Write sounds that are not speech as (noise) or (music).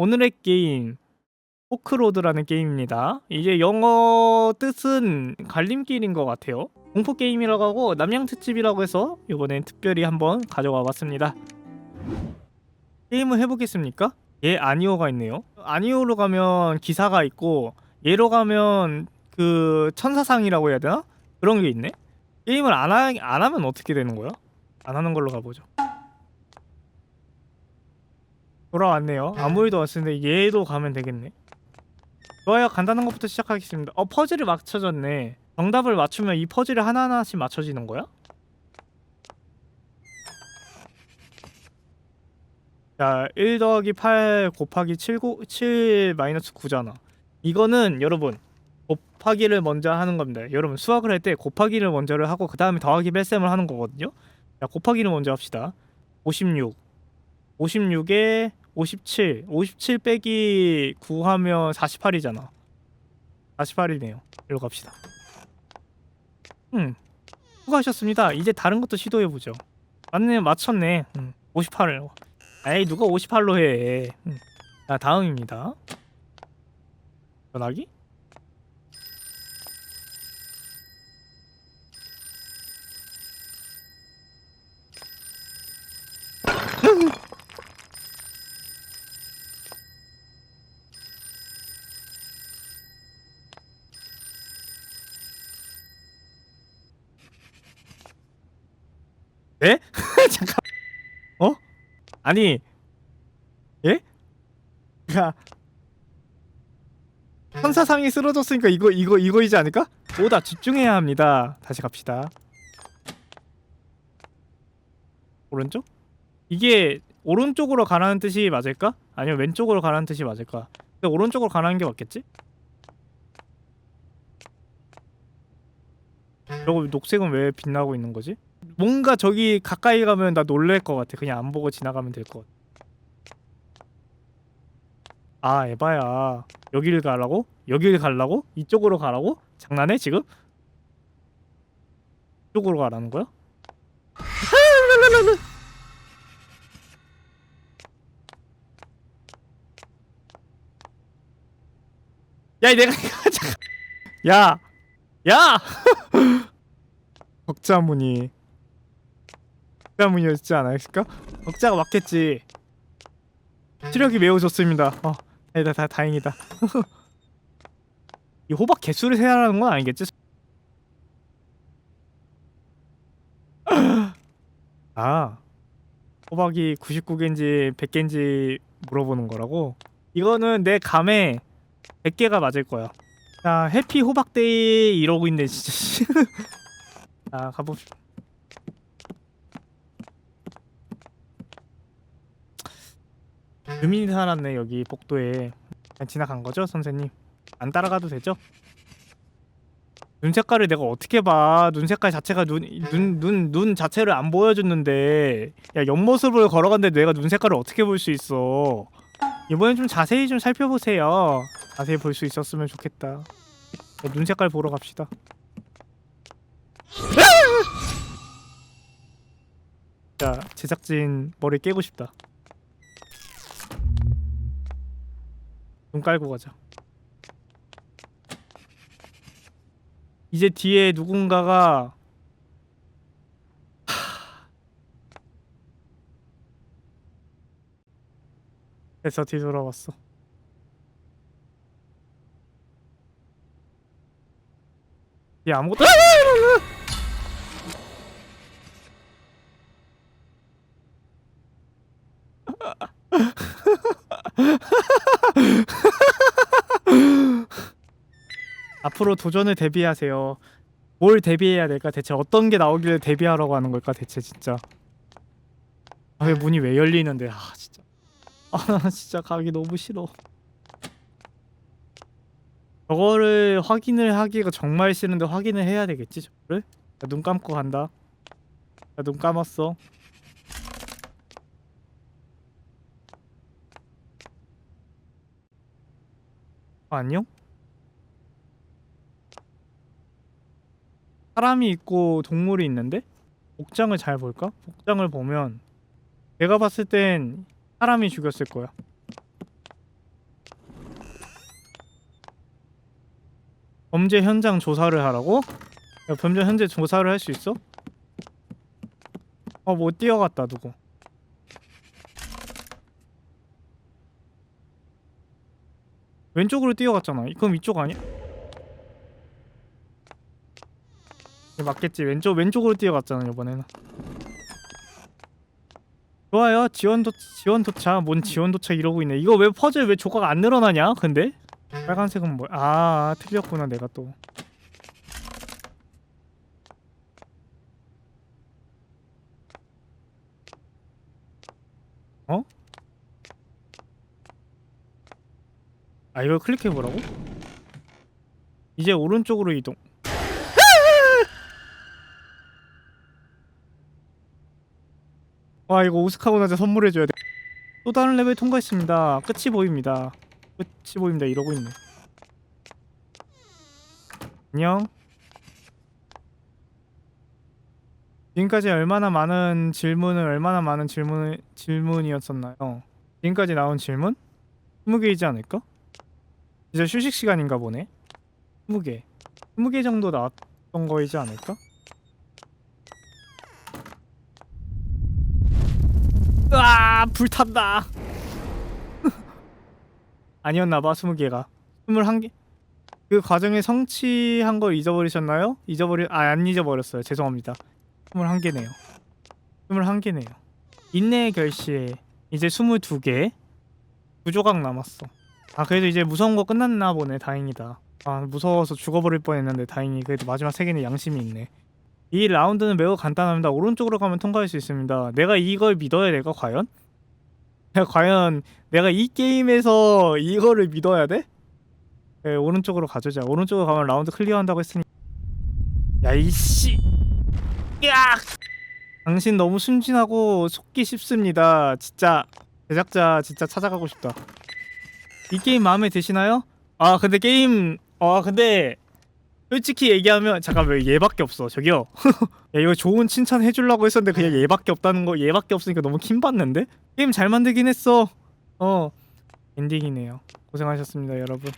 오늘의 게임 포크로드라는 게임입니다. 이제 영어 뜻은 갈림길인 것 같아요. 공포 게임이라고 하고 남양 특집이라고 해서 이번엔 특별히 한번 가져와 봤습니다. 게임을 해보겠습니까? 예 아니오가 있네요. 아니오로 가면 기사가 있고 얘로 가면 그 천사상이라고 해야 되나 그런 게 있네. 게임을 안, 하, 안 하면 어떻게 되는 거야? 안 하는 걸로 가보죠. 돌아왔네요. 아무 일도 없는데 얘도 가면 되겠네. 좋아요. 간단한 것부터 시작하겠습니다. 어 퍼즐이 맞춰졌네. 정답을 맞추면 이 퍼즐이 하나하나씩 맞춰지는 거야? 자, 1 더하기 8 곱하기 7, 고, 7 마이너스 9잖아. 이거는 여러분 곱하기를 먼저 하는 겁니다. 여러분 수학을 할 때 곱하기를 먼저를 하고 그 다음에 더하기 뺄셈을 하는 거거든요. 자, 곱하기를 먼저 합시다. 56 56에 57 57 빼기 9 하면 48이잖아. 48이네요. 이리로 갑시다. 음 수고하셨습니다. 이제 다른 것도 시도해보죠. 맞네 맞췄네. 음, 58을. 에이 누가 58로 해. 음. 자 다음입니다. 전화기? 네? (laughs) 잠깐. 어? 아니. 예? 야. 천사상이 쓰러졌으니까 이거 이거 이거이지 않을까? 오다 집중해야 합니다. 다시 갑시다. 오른쪽? 이게 오른쪽으로 가라는 뜻이 맞을까? 아니면 왼쪽으로 가라는 뜻이 맞을까? 근데 오른쪽으로 가라는 게 맞겠지? 저거 녹색은 왜 빛나고 있는 거지? 뭔가 저기 가까이 가면 나 놀랄 것 같아. 그냥 안 보고 지나가면 될 것 같아. 아 에바야 여길 가라고? 여길 가려고? 이쪽으로 가라고? 장난해 지금? 이쪽으로 가라는 거야? (laughs) 야 내가 (laughs) 야 야! (laughs) 덕자무늬 덕자무늬였지 않았을까? 덕자가 맞겠지 시력이 매우 좋습니다 어 다행이다 다, 다행이다 (laughs) 이 호박 개수를 세야하는 건 아니겠지? (laughs) 아 호박이 99개인지 100개인지 물어보는 거라고? 이거는 내 감에 100개가 맞을 거야 자 해피 호박데이 이러고 있네 진짜 (laughs) 자 가봅시다 주민이 살았네 여기 복도에 그냥 지나간 거죠 선생님 안 따라가도 되죠? 눈 색깔을 내가 어떻게 봐? 눈 색깔 자체가 눈눈 눈 눈 자체를 안 보여줬는데 야 옆모습을 걸어갔는데 내가 눈 색깔을 어떻게 볼 수 있어? 이번엔 좀 자세히 좀 살펴보세요. 자세히 볼 수 있었으면 좋겠다. 야, 눈 색깔 보러 갑시다. 자 제작진 머리 깨고 싶다. 눈 깔고 가자. 이제 뒤에 누군가가 됐어 뒤돌아왔어. 얘 아무것도 (laughs) (laughs) 앞으로 도전을 대비하세요. 뭘 대비해야 될까? 대체 어떤 게 나오길래 대비하라고 하는 걸까? 대체 진짜. 아, 왜 문이 왜 열리는데? 아, 진짜. (laughs) 아, 나 진짜 가기 너무 싫어. 저거를 확인을 하기가 정말 싫은데 확인을 해야 되겠지, 저거를? 나눈 감고 간다. 나눈 감았어. 어, 안녕? 사람이 있고 동물이 있는데? 복장을 잘 볼까? 복장을 보면 내가 봤을 땐 사람이 죽였을 거야. 범죄 현장 조사를 하라고? 야, 범죄 현재 조사를 할 수 있어? 어뭐 뛰어갔다, 누구. 왼쪽으로 뛰어갔잖아. 그럼 이쪽 아니야? 맞겠지. 왼쪽 왼쪽으로 뛰어갔잖아 이번에는. 좋아요. 지원 도 지원 도착. 뭔 지원 도착 이러고 있네. 이거 왜 퍼즐 왜 조각 안 늘어나냐? 근데 빨간색은 뭐야? 아 틀렸구나 내가 또. 어? 아 이걸 클릭해 보라고? 이제 오른쪽으로 이동. 와 이거 오스카고 나자 선물해줘야 돼. 또 다른 레벨 통과했습니다. 끝이 보입니다. 끝이 보입니다. 이러고 있네. 안녕. 지금까지 얼마나 많은 질문을 얼마나 많은 질문 질문이었었나요? 지금까지 나온 질문? 20개이지 않을까? 이제 휴식 시간인가 보네. 20개. 20개 정도 나왔던 거이지 않을까? 으아 불탄다. (laughs) 아니었나봐 20개가. 21개? 그 과정에 성취한 걸 잊어버리셨나요? 잊어버리 아안 잊어버렸어요. 죄송합니다. 21개네요. 21개네요. 인내의 결실 이제 22개. 두 조각 남았어 아 그래도 이제 무서운 거 끝났나 보네 다행이다 아 무서워서 죽어버릴 뻔했는데 다행히 그래도 마지막 세 개는 양심이 있네 이 라운드는 매우 간단합니다. 오른쪽으로 가면 통과할 수 있습니다. 내가 이걸 믿어야 될까 과연? (laughs) 과연 내가 이 게임에서 이거를 믿어야 돼? 네, 오른쪽으로 가주자. 오른쪽으로 가면 라운드 클리어한다고 했으니. 야 이씨. 야. 당신 너무 순진하고 속기 쉽습니다. 진짜 제작자 진짜 찾아가고 싶다. 이 게임 마음에 드시나요? 아 근데 게임 아 근데 솔직히 얘기하면 잠깐 왜 얘밖에 없어? 저기요. (laughs) 야 이거 좋은 칭찬 해주려고 했었는데 그냥 얘밖에 없다는 거 얘밖에 없으니까 너무 킴받는데? 게임 잘 만들긴 했어. 어 엔딩이네요. 고생하셨습니다 여러분